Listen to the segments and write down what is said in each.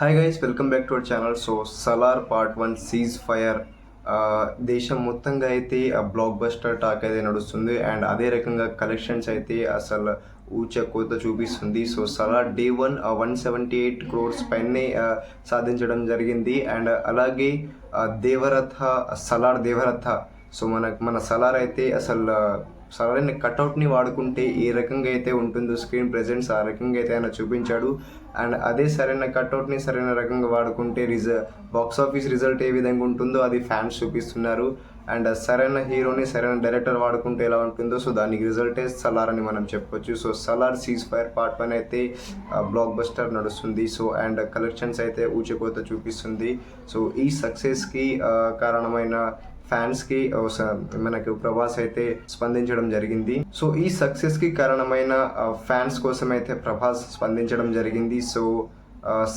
Hi guys welcome back to our channel so Salaar part one ceasefire దేశం మొత్తంగా అయితే ఆ బ్లాక్ బస్టర్ టాక్ అయితే నడుస్తుంది అండ్ అదే రకంగా కలెక్షన్స్ అయితే అసలు ఊచ కోత చూపిస్తుంది. So Salaar day one one seventy eight crores పైనే సాధించడం జరిగింది అండ్ అలాగే దేవరథ సలార్ దేవరథ. సో మన మన సలార్ అయితే అసలు సరైన కట్అవుట్ని వాడుకుంటే ఏ రకంగా అయితే ఉంటుందో స్క్రీన్ ప్రెజెన్స్ ఆ రకంగా అయితే ఆయన చూపించాడు. అండ్ అదే సరైన కట్అవుట్ని సరైన రకంగా వాడుకుంటే రిజ బాక్స్ ఆఫీస్ రిజల్ట్ ఏ విధంగా ఉంటుందో అది ఫ్యాన్స్ చూపిస్తున్నారు. అండ్ సరైన హీరోని సరైన డైరెక్టర్ వాడుకుంటే ఎలా ఉంటుందో సో దానికి రిజల్టే సలార్ అని మనం చెప్పొచ్చు. So Salaar ceasefire part one అయితే బ్లాక్ బస్టర్ నడుస్తుంది. సో అండ్ కలెక్షన్స్ అయితే ఊచిపోత చూపిస్తుంది. సో ఈ సక్సెస్కి కారణమైన ఫ్యాన్స్కి మనకు ప్రభాస్ అయితే స్పందించడం జరిగింది. సో ఈ సక్సెస్కి కారణమైన ఫ్యాన్స్ కోసం అయితే ప్రభాస్ స్పందించడం జరిగింది. సో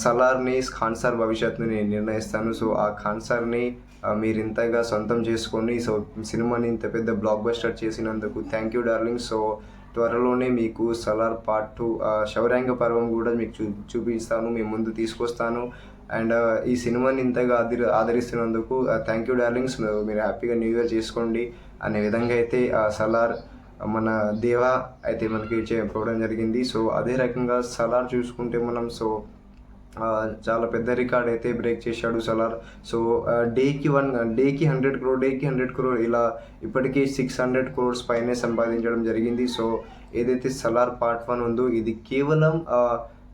సలార్ని ఖాన్ సార్ భవిష్యత్తుని నేను నిర్ణయిస్తాను. సో ఆ ఖాన్ సార్ని మీరు ఇంతగా సొంతం చేసుకొని సో సినిమాని ఇంత పెద్ద బ్లాక్ బస్టర్ చేసినందుకు థ్యాంక్ యూ డార్లింగ్ సో త్వరలోనే మీకు సలార్ పార్ట్ టూ శౌర్యాంగ పర్వం కూడా మీకు చూ చూపిస్తాను. మీ ముందు తీసుకొస్తాను. అండ్ ఈ సినిమాని ఇంతగా ఆదరి ఆదరిస్తున్నందుకు థ్యాంక్ యూ డార్లింగ్స్ మీరు హ్యాపీగా న్యూ ఇయర్ చేసుకోండి. అనే విధంగా అయితే సలార్ మన దేవా అయితే మనకి చెప్పడం జరిగింది. సో అదే రకంగా సలార్ చూసుకుంటే మనం సో చాలా పెద్ద రికార్డ్ అయితే బ్రేక్ చేశాడు సలార్. సో డేకి వన్ డేకి హండ్రెడ్ క్రోర్ డేకి హండ్రెడ్ క్రోర్ ఇలా ఇప్పటికీ సిక్స్ హండ్రెడ్ క్రోర్స్ పైనే సంపాదించడం జరిగింది. సో ఏదైతే సలార్ పార్ట్ వన్ ఉందో ఇది కేవలం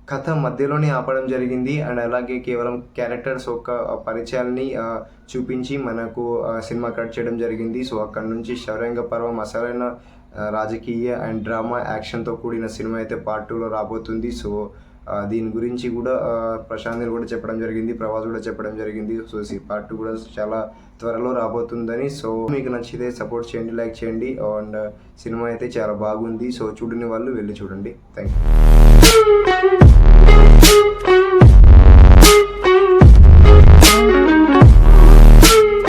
కథ మధ్యలోనే ఆపడం జరిగింది. అండ్ అలాగే కేవలం క్యారెక్టర్స్ ఒక పరిచయాల్ని చూపించి మనకు సినిమా కట్ చేయడం జరిగింది. సో అక్కడ నుంచి శౌరంగ పర్వం అసలైన రాజకీయ అండ్ డ్రామా యాక్షన్తో కూడిన సినిమా అయితే పార్ట్ టూలో రాబోతుంది. సో దీని గురించి కూడా ప్రశాంత్ కూడా చెప్పడం జరిగింది ప్రవాస్ కూడా చెప్పడం జరిగింది. సో సి పార్ట్ కూడా చాలా త్వరలో రాబోతుందని. సో మీకు నచ్చితే సపోర్ట్ చేయండి లైక్ చేయండి. అండ్ సినిమా అయితే చాలా బాగుంది. సో చూడని వాళ్ళు వెళ్ళి చూడండి. Thank you